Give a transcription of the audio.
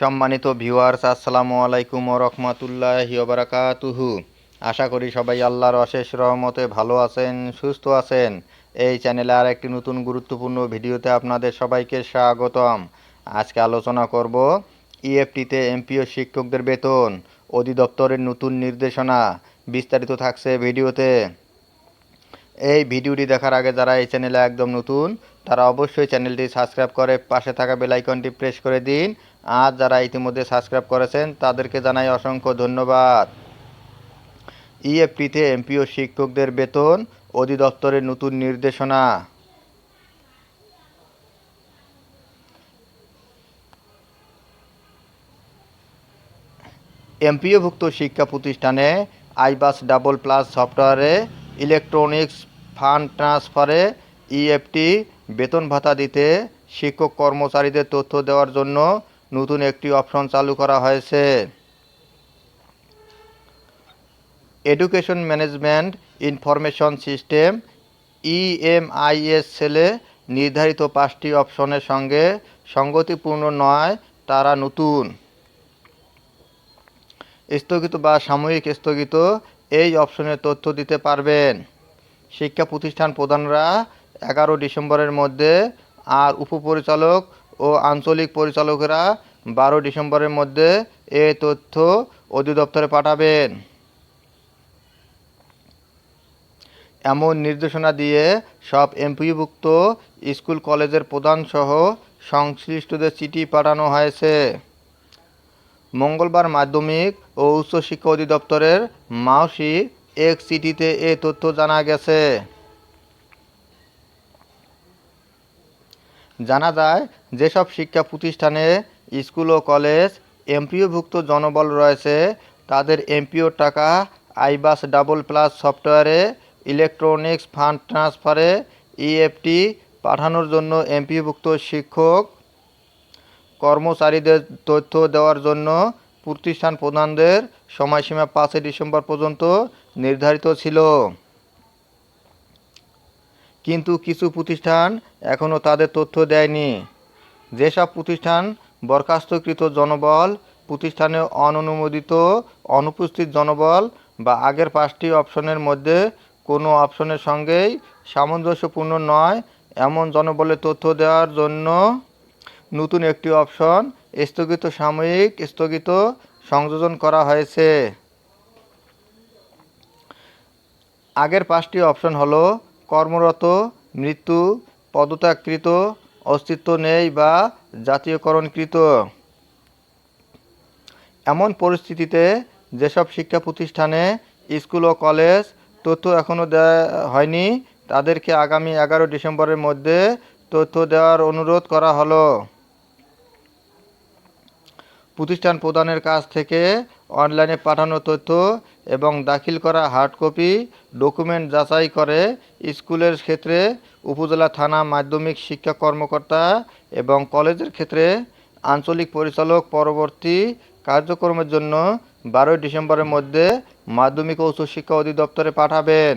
সম্মানিত ভিউয়ার্স, আসসালামু আলাইকুম রহমতুল্লাহি বারাকাতুহু। আশা করি সবাই আল্লাহর অশেষ রহমতে ভালো আছেন, সুস্থ আছেন। এই চ্যানেলে আর একটি নতুন গুরুত্বপূর্ণ ভিডিওতে আপনাদের সবাইকে স্বাগতম। আজকে আলোচনা করব ইএফটিতে এমপিও শিক্ষকদের বেতন, অধিদপ্তরের নতুন নির্দেশনা, বিস্তারিত থাকছে ভিডিওতে। এই ভিডিওটি দেখার আগে যারা এই চ্যানেলে একদম নতুন, তারা অবশ্যই চ্যানেলটি সাবস্ক্রাইব করে পাশে থাকা বেলাইকনটি প্রেস করে দিন। আর যারা ইতিমধ্যে সাবস্ক্রাইব করেছেন, তাদেরকে জানাই অসংখ্য ধন্যবাদ। ইএফটিতে এমপিও শিক্ষকদের বেতন, অধিদপ্তরের নতুন নির্দেশনা। এমপিওভুক্ত শিক্ষা প্রতিষ্ঠানে আইবাস ডাবল প্লাস সফটওয়্যারে ইলেকট্রনিক্স ফান্ড ট্রান্সফারে ইএফটি বেতন ভাতা দিতে শিক্ষক কর্মচারীদের তথ্য দেওয়ার জন্য নতুন একটি অপশন চালু করা হয়েছে। Education management information system EMIS সেলে নির্ধারিত পাঁচটি অপশনের সঙ্গে সঙ্গতিপূর্ণ নয়, তারা নতুন। স্থগিত বা সাময়িক স্থগিত এই অপশনের তথ্য দিতে পারবেন। শিক্ষা প্রতিষ্ঠান প্রধানরা এগারো ডিসেম্বরের মধ্যে আর উপপরিচালক ও আঞ্চলিক পরিচালকেরা বারো ডিসেম্বরের মধ্যে এ তথ্য অধিদপ্তরে পাঠাবেন। এমন নির্দেশনা দিয়ে সব এমপিভুক্ত স্কুল কলেজের প্রধানসহ সংশ্লিষ্টদের চিঠি পাঠানো হয়েছে। মঙ্গলবার মাধ্যমিক ও উচ্চশিক্ষা অধিদপ্তরের মাউসি এক চিঠিতে এ তথ্য জানা গেছে। জানা যায়, যেসব শিক্ষা প্রতিষ্ঠানে স্কুল ও কলেজ এমপিওভুক্ত জনবল রয়েছে। তাদের এমপিওর টাকা, আইবাস ডাবল প্লাস সফটওয়্যারে, ইলেকট্রনিক্স ফান্ড ট্রান্সফারে ইএফটি পাঠানোর জন্য এমপিওভুক্ত শিক্ষক। কর্মচারীদের তথ্য দেওয়ার জন্য প্রতিষ্ঠান প্রধানদের সময়সীমা পাঁচই ডিসেম্বর পর্যন্ত নির্ধারিত ছিল। কিন্তু কিছু প্রতিষ্ঠান এখনও তাদের তথ্য দেয়নি। যেসব প্রতিষ্ঠান বরখাস্তকৃত জনবল প্রতিষ্ঠানে অননুমোদিত অনুপস্থিত জনবল বা আগের পাঁচটি অপশনের মধ্যে কোনো অপশনের সঙ্গেই সামঞ্জস্যপূর্ণ নয়। এমন জনবলের তথ্য দেওয়ার জন্য নতুন একটি অপশন স্থগিত সাময়িক স্থগিত সংযোজন করা হয়েছে। আগের পাঁচটি অপশন হলো কর্মরত, মৃত্যু, পদত্যাগকৃত অস্তিত্ব নেই বা জাতীয়করণকৃত। এমন পরিস্থিতিতে যেসব শিক্ষা প্রতিষ্ঠানে স্কুল ও কলেজ তথ্য এখনও দেওয়া হয়নি, তাদেরকে আগামী এগারো ডিসেম্বরের মধ্যে তথ্য দেওয়ার অনুরোধ করা হলো। প্রতিষ্ঠান প্রদানের কাছ থেকে অনলাইনে পাঠানো তথ্য এবং দাখিল করা হার্ড কপি, ডকুমেন্ট যাচাই করে স্কুলের ক্ষেত্রে উপজেলা থানা মাধ্যমিক শিক্ষা কর্মকর্তা এবং কলেজের ক্ষেত্রে আঞ্চলিক পরিচালক পরবর্তী কার্যক্রমের জন্য বারোই ডিসেম্বরের মধ্যে মাধ্যমিক ও উচ্চশিক্ষা অধিদপ্তরে পাঠাবেন।